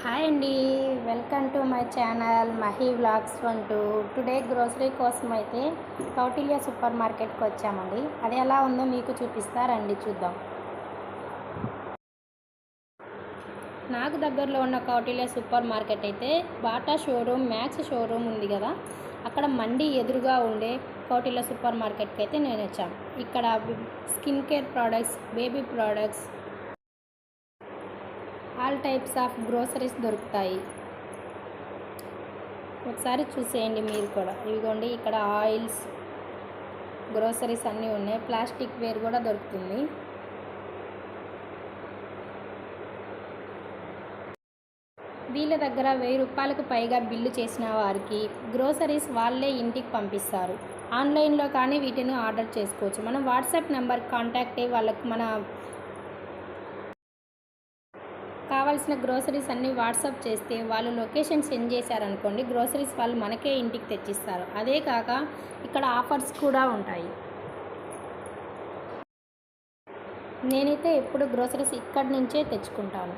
Hi అండి. Welcome to my channel Mahi vlogs one two. Today grocery కోసం అయితే Kautilya super మార్కెట్కి వచ్చామండి. అది ఎలా ఉందో మీకు చూపిస్తారండి చూద్దాం. నాకు దగ్గరలో ఉన్న కౌటిల్య సూపర్ మార్కెట్ అయితే బాటా షోరూమ్ మ్యాక్స్ షోరూమ్ ఉంది కదా. అక్కడ మండి ఎదురుగా ఉండే కౌటిల్య సూపర్ మార్కెట్కి అయితే నేను వచ్చాను. ఇక్కడ skin care products baby products all types of groceries దొరుకుతాయి. ఒకసారి చూసేయండి మీరు కూడా. ఇదిగోండి ఇక్కడ ఆయిల్స్ గ్రోసరీస్ అన్నీ ఉన్నాయి. ప్లాస్టిక్ వేర్ కూడా దొరుకుతుంది. వీళ్ళ దగ్గర వెయ్యి రూపాయలకు పైగా బిల్లు చేసిన వారికి గ్రోసరీస్ వాళ్ళే ఇంటికి పంపిస్తారు. ఆన్లైన్లో కానీ వీటిని ఆర్డర్ చేసుకోవచ్చు. మనం వాట్సాప్ నెంబర్ కాంటాక్ట్ అయ్యి వాళ్ళకి మన కావాల్సిన గ్రోసరీస్ అన్నీ వాట్సాప్ చేస్తే వాళ్ళు లొకేషన్ సెండ్ చేశారనుకోండి గ్రోసరీస్ వాళ్ళు మనకే ఇంటికి తెచ్చిస్తారు. అదే కాక ఇక్కడ ఆఫర్స్ కూడా ఉంటాయి. నేనైతే ఎప్పుడు గ్రోసరీస్ ఇక్కడి నుంచే తెచ్చుకుంటాను.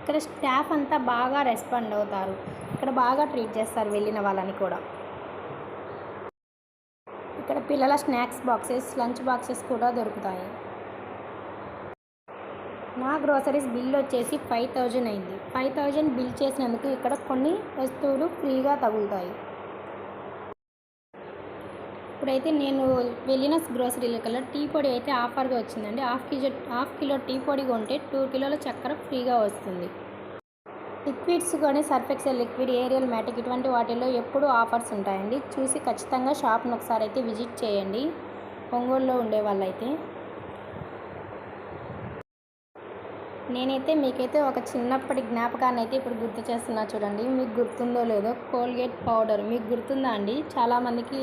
ఇక్కడ స్టాఫ్ అంతా బాగా రెస్పాండ్ అవుతారు. ఇక్కడ బాగా ట్రీట్ చేస్తారు వెళ్ళిన వాళ్ళని కూడా. ఇక్కడ పిల్లల స్నాక్స్ బాక్సెస్ లంచ్ బాక్సెస్ కూడా దొరుకుతాయి. నా గ్రోసరీస్ బిల్ వచ్చేసి ఫైవ్ థౌజండ్ అయింది. ఫైవ్ థౌజండ్ బిల్ చేసినందుకు ఇక్కడ కొన్ని వస్తువులు ఫ్రీగా తగులుతాయి. ఇప్పుడైతే నేను వెళ్ళిన గ్రోసరీల కల్లా టీ పొడి అయితే ఆఫర్గా వచ్చిందండి. Half KG half kilo tea పొడి కొంటే టూ కిలోల చక్కెర ఫ్రీగా వస్తుంది. లిక్విడ్స్ కానీ సర్ఫెక్సెల్ లిక్విడ్ ఏరియల్ మ్యాటిక్ ఇటువంటి వాటిల్లో ఎప్పుడూ ఆఫర్స్ ఉంటాయండి. చూసి ఖచ్చితంగా షాప్ను ఒకసారి అయితే విజిట్ చేయండి. ఒంగోలులో ఉండే వాళ్ళైతే. నేనైతే మీకైతే ఒక చిన్నప్పటి జ్ఞాపకాన్ని అయితే ఇప్పుడు గుర్తు చేస్తున్నా చూడండి. మీకు గుర్తుందో లేదో కోల్గేట్ పౌడర్ మీకు గుర్తుందా అండి? చాలామందికి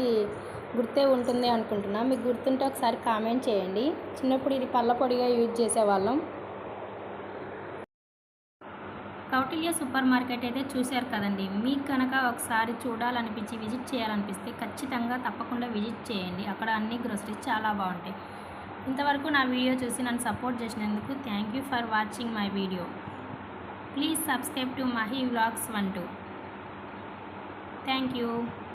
గుర్తే ఉంటుంది అనుకుంటున్నా. మీకు గుర్తుంటే ఒకసారి కామెంట్ చేయండి. చిన్నప్పుడు ఇది పళ్ళ పొడిగా యూజ్ చేసేవాళ్ళం. కౌటిల్య సూపర్ మార్కెట్ అయితే చూశారు కదండి. మీకు కనుక ఒకసారి చూడాలనిపించి విజిట్ చేయాలనిపిస్తే ఖచ్చితంగా తప్పకుండా విజిట్ చేయండి. అక్కడ అన్ని గ్రోసరీస్ చాలా బాగుంటాయి. ఇంతవరకు నా వీడియో చూసి నన్ను సపోర్ట్ చేసినందుకు thank you for watching my video. Please subscribe to Mahi vlogs one two. Thank you.